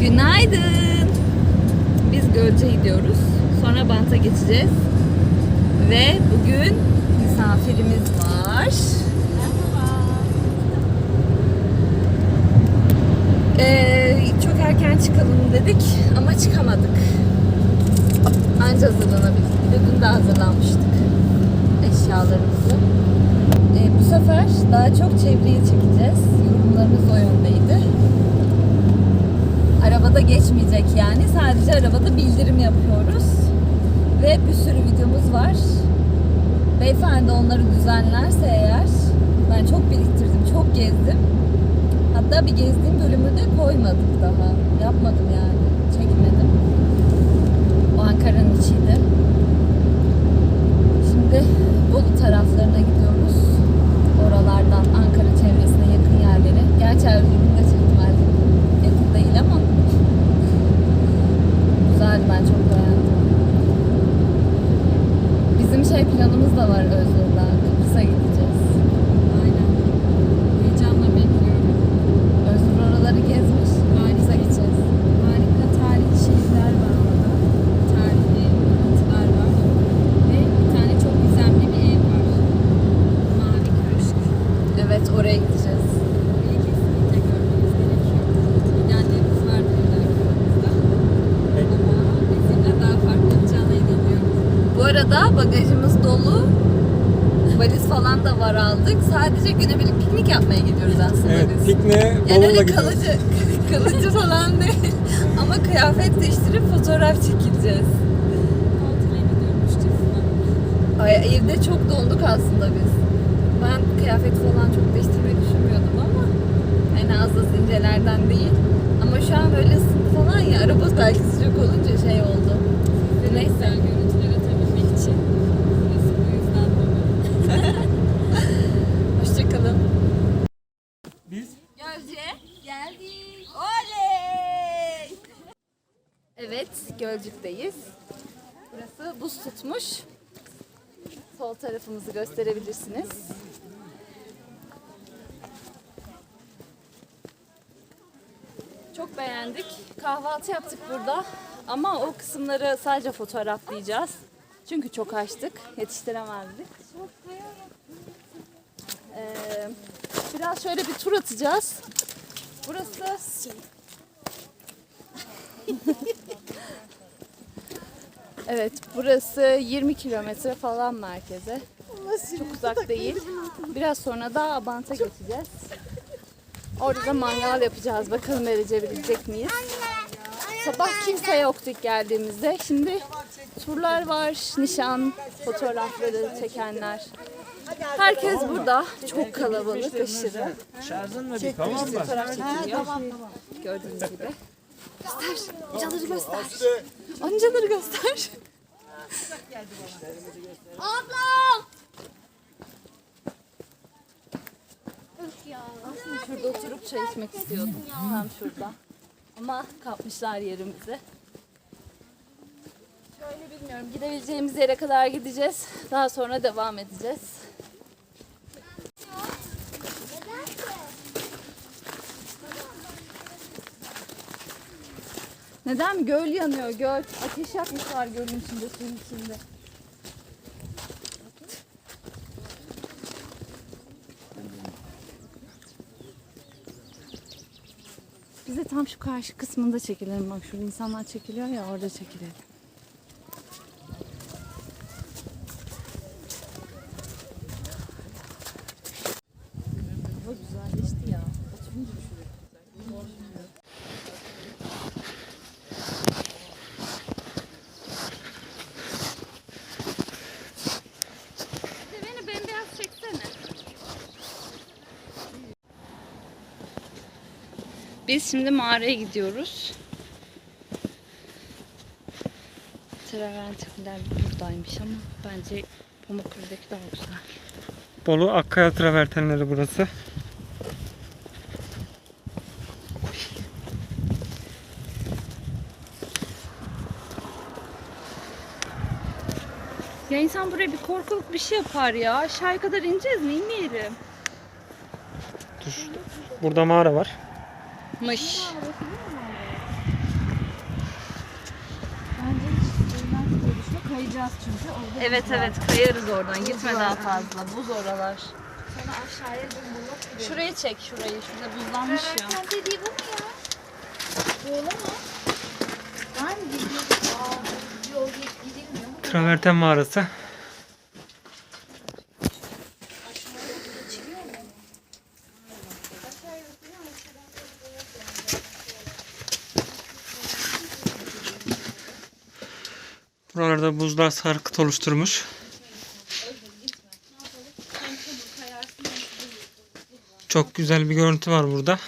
Günaydın. Biz Gölce gidiyoruz. Sonra Bant'a geçeceğiz. Ve bugün misafirimiz var. Ee, çok erken çıkalım dedik ama çıkamadık. Anca hazırlanabildik. Bir de dün de hazırlanmıştık eşyalarımızı. Sefer daha çok çevreyi çekeceğiz. Yorumlarımız o yöndeydi. Arabada geçmeyecek yani. Sadece arabada bildirim yapıyoruz. Ve bir sürü videomuz var. Beyefendi onları düzenlerse eğer ben çok biriktirdim, çok gezdim. Hatta bir gezdiğim bölümü de koymadık daha. Yapmadım yani. Çekmedim. O Ankara'nın içiydi. Şimdi Bolu taraflarına gidiyoruz. Oralardan Ankara çevresine yakın yerlere. Gerçi Erzurum'da çektim Erzurum. Yakın değil ama güzeldi ben çok beğendim. Olacağına inanıyorum. Bu arada bagajımız dolu. Valiz falan da var aldık. Sadece günübirlik piknik yapmaya gidiyoruz aslında Evet, biz. pikniğe Yani öyle gidiyoruz. kalıcı, kalıcı falan değil. Ama kıyafet değiştirip fotoğraf çekileceğiz. Ay, evde çok donduk aslında biz. Ben kıyafet falan çok değiştirmeyi düşünmüyordum ama en az da incelerden değil. Ama şu an böyle falan ya araba belki sıcak olunca şey oldu. Neyse. Görüntüler atabilmek için. Burası bu yüzden. Hoşçakalın. Biz Gölce geldik. Oley! Evet, Gölcük'teyiz. Burası buz tutmuş. Sol tarafımızı gösterebilirsiniz. Çok beğendik. Kahvaltı yaptık burada. Ama o kısımları sadece fotoğraflayacağız. Çünkü çok açtık. Yetiştiremezdik. Ee, biraz şöyle bir tur atacağız. Burası Evet, burası 20 kilometre falan merkeze. Çok uzak değil. Biraz sonra da Abant'a geçeceğiz. Orada da mangal yapacağız. Bakalım verecebilecek miyiz? Sabah kimse yoktu geldiğimizde. Şimdi turlar var, nişan fotoğrafları çekenler. Herkes burada. Çok kalabalık, aşırı. Fotoğraf çekiliyor. Gördüğünüz gibi. Göster. Amcaları göster. Amcaları göster. Ablam! Aslında şurada oturup çay içmek istiyordum. Tam şurada. Ama kapmışlar yerimizi. Şöyle bilmiyorum. Gidebileceğimiz yere kadar gideceğiz. Daha sonra devam edeceğiz. Neden? Göl yanıyor göl. Ateş yakmışlar gölün içinde, suyun içinde. Biz de tam şu karşı kısmında çekilelim. Bak şurada insanlar çekiliyor ya orada çekilelim. Biz şimdi mağaraya gidiyoruz. Travertenler buradaymış ama bence Pamukkale'deki daha güzel. Bolu Akkaya travertenleri burası. Ya insan buraya bir korkuluk bir şey yapar ya. Aşağıya kadar ineceğiz mi? İnmeyelim. Dur. Burada mağara var. Mış. Bence hiç ölmez diye düşünme. Kayacağız çünkü. Orada Evet evet kayarız oradan. Gitme Buz daha var. fazla. Buz oralar. Sonra aşağıya gidelim. Şurayı çek şurayı. Şurada buzlanmış ya. Sen dediği bu mu ya? Böyle mi? Mı bildiğin? Aa, yol gidilmiyor mu? Traverten mağarası. Buralarda buzlar sarkıt oluşturmuş. Çok güzel bir görüntü var burada.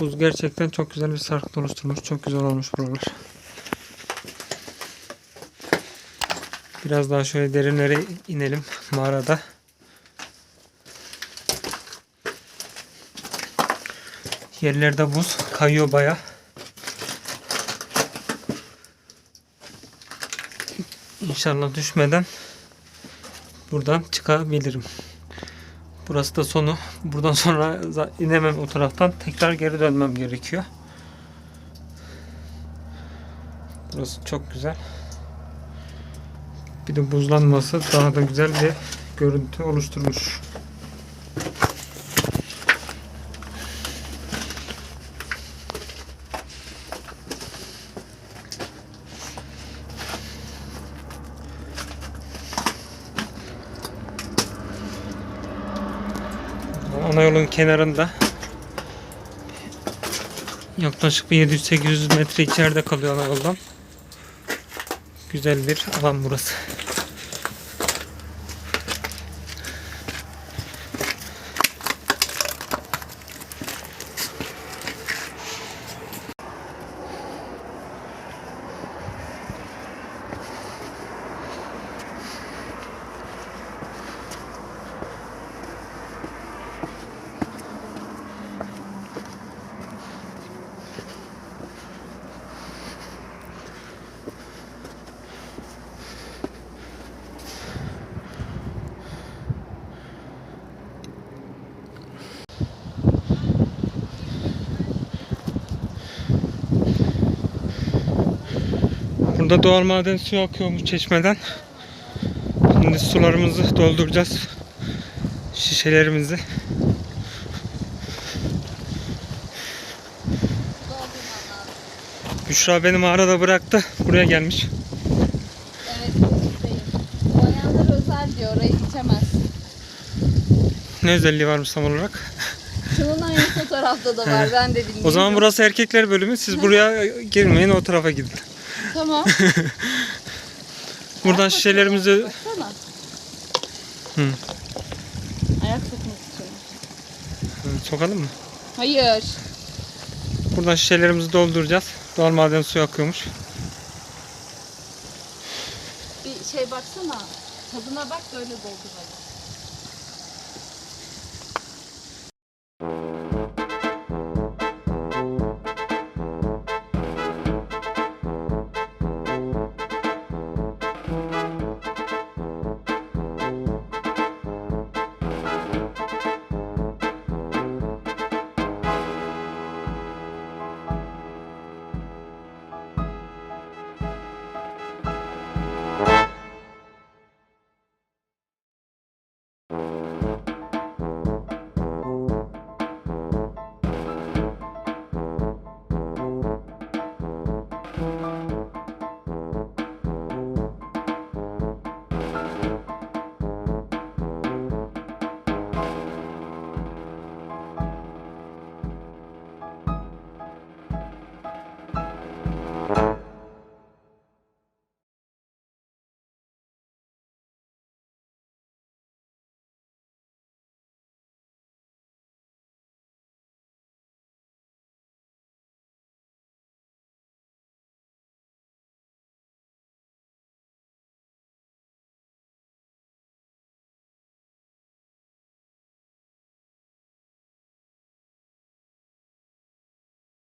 Buz gerçekten çok güzel bir sarkıt oluşturmuş. Çok güzel olmuş buralar. Biraz daha şöyle derinlere inelim mağarada. Yerlerde buz kayıyor baya. İnşallah düşmeden buradan çıkabilirim. Burası da sonu. Buradan sonra inemem o taraftan. Tekrar geri dönmem gerekiyor. Burası çok güzel. Bir de buzlanması daha da güzel bir görüntü oluşturmuş. Ana yolun kenarında yaklaşık bir 700-800 metre içeride kalıyor ana yoldan. Güzel bir alan burası. Burada doğal maden suyu akıyormuş çeşmeden. Şimdi sularımızı dolduracağız. Şişelerimizi. Büşra beni mağarada bıraktı. Buraya gelmiş. Evet. Bayanlar özel diyor. Orayı içemez. Ne özelliği varmış tam olarak? Şunun aynısı o tarafta da var. Ben de bilmiyorum. O zaman burası erkekler bölümü. Siz buraya girmeyin o tarafa gidin. Tamam. Buradan şişelerimizi Baksana. Hı. Ayak sokmak istiyorum. sokalım mı? Hayır. Buradan şişelerimizi dolduracağız. Doğal maden suyu akıyormuş. Bir şey baksana. Tadına bak böyle doldur hadi.